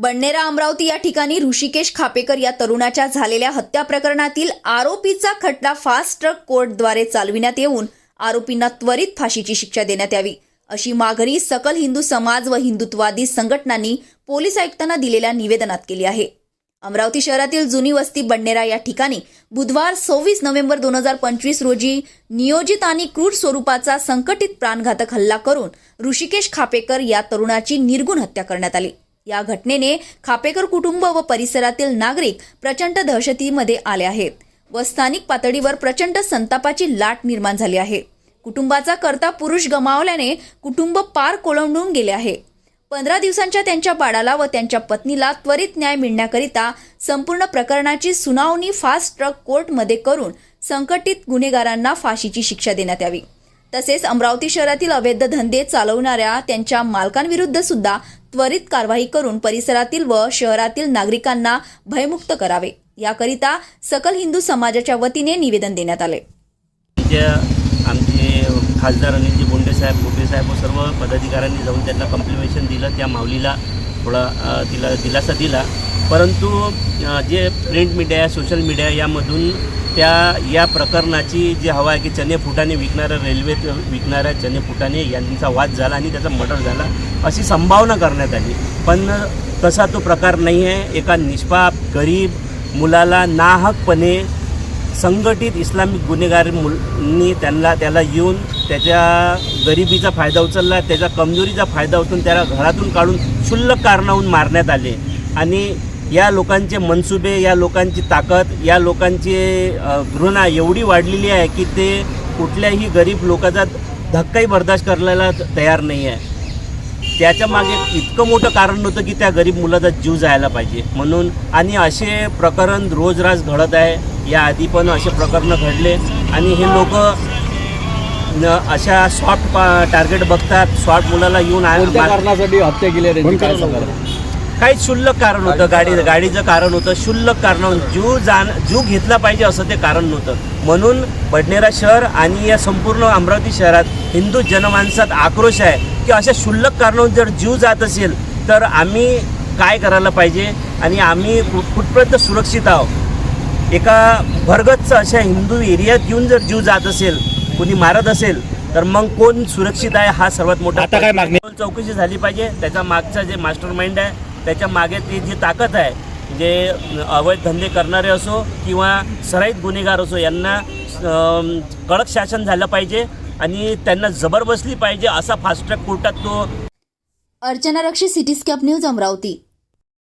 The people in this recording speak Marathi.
बडनेरा अमरावती या ठिकाणी ऋषिकेश खापेकर या तरुणाच्या झालेल्या हत्या प्रकरणातील आरोपीचा खटला फास्ट ट्रक कोर्टद्वारे चालविण्यात येऊन आरोपींना त्वरित फाशीची शिक्षा देण्यात यावी. अशी मागणी सकल हिंदू समाज व हिंदुत्वादी संघटनांनी पोलीस आयुक्तांना दिलेल्या निवेदनात केली आहे. अमरावती शहरातील जुनी वस्ती बडनेरा या ठिकाणी बुधवार सव्वीस नोव्हेंबर दोन हजार पंचवीस रोजी नियोजित आणि क्रूर स्वरूपाचा संकटित प्राणघातक हल्ला करून ऋषिकेश खापेकर या तरुणाची निर्गुण हत्या करण्यात आली. या घटनेने खापेकर कुटुंब व परिसरातील नागरिक प्रचंड दहशतीमध्ये आले आहेत व स्थानिक पातळीवर प्रचंड संतापाची लाट निर्माण झाली आहे. कुटुंबाचा करता पुरुष गमावल्याने कुटुंब पार कोलंडून गेले आहे. पंधरा दिवसांच्या त्यांच्या बाळाला व त्यांच्या पत्नीला त्वरित न्याय मिळण्याकरिता संपूर्ण प्रकरणाची सुनावणी फास्ट ट्रक कोर्टमध्ये करून संकटित गुन्हेगारांना फाशीची शिक्षा देण्यात यावी. तसेच अमरावती शहरातील अवैध धंदे चालवणाऱ्या त्यांच्या मालकांविरुद्ध सुद्धा त्वरित कारवाई करून परिसरातील व शहरातील नागरिकांना भयमुक्त करावे. याकरिता सकल हिंदू समाजाच्या वतीने निवेदन देण्यात आले. आमचे खासदार अनिलजी बोंडे साहेब गोपे साहेब व सर्व पदाधिकाऱ्यांनी जाऊन त्यांना कम्प्लिमेशन दिलं. त्या माऊलीला थोडा तिला दिलासा दिला. परंतु जे प्रिंट मीडिया सोशल मीडिया यामधून त्या या प्रकरणाची जी हवा आहे की चने फुटाने विकणाऱ्या रेल्वेत विकणाऱ्या चने फुटाने यांचा वाद झाला आणि त्याचा मर्डर झाला अशी संभावना करण्यात आली. पण तसा तो प्रकार नाही आहे. एका निष्पाप गरीब मुलाला नाहकपणे संघटित इस्लामिक गुन्हेगार मुलांनी त्यांना त्याला येऊन त्याच्या गरिबीचा फायदा उचलला त्याच्या कमजोरीचा फायदा उचलून त्याला घरातून काढून क्षुल्लक कारणाहून मारण्यात आले. आणि या लोकांचे मनसुबे या लोकांची ताकद या लोकांची घृणा एवढी वाढलेली आहे की ते कुठल्याही गरीब लोकांचा धक्काही बर्दाश्त करायला तयार नाही आहे. त्याच्यामागे इतकं मोठं कारण नव्हतं की त्या गरीब मुलाचा जीव जायला पाहिजे. म्हणून आणि असे प्रकरण रोजराज घडत आहे. याआधी पण असे प्रकरणं घडले आणि हे लोक अशा सॉफ्ट टार्गेट बघतात. सॉफ्ट मुलाला येऊन कारणासाठी हत्या केली आहे त्यांची काय सांगाल काही क्षुल्लक कारण होतं. गाडी गाडीचं कारण होतं. क्षुल्लक कारण जीव जाण जीव घेतला पाहिजे असं ते कारण नव्हतं. म्हणून बडनेरा शहर आणि या संपूर्ण अमरावती शहरात हिंदू जनमानसात आक्रोश आहे की अशा क्षुल्लक कारणावरून जर जीव जात असेल तर आम्ही काय करायला पाहिजे? आणि आम्ही कुठपर्यंत सुरक्षित आहोत? एका भरगतचं अशा हिंदू एरियात येऊन जर जीव जात असेल कोणी मारत असेल तर मग कोण सुरक्षित आहे हा सर्वात मोठा आता काय मागणी? चौकशी झाली पाहिजे. त्याच्या मागचा जे मास्टर माइंड आहे त्याच्यामागे ती जी ताकद आहे जे अवैध धंदे करणारे असो किंवा सराईत गुन्हेगार असो यांना कडक शासन झालं पाहिजे आणि त्यांना जबर बसली पाहिजे असा फास्ट ट्रॅक कोर्टात तो अर्चना रक्षी सिटीस्कॅप न्यूज अमरावती.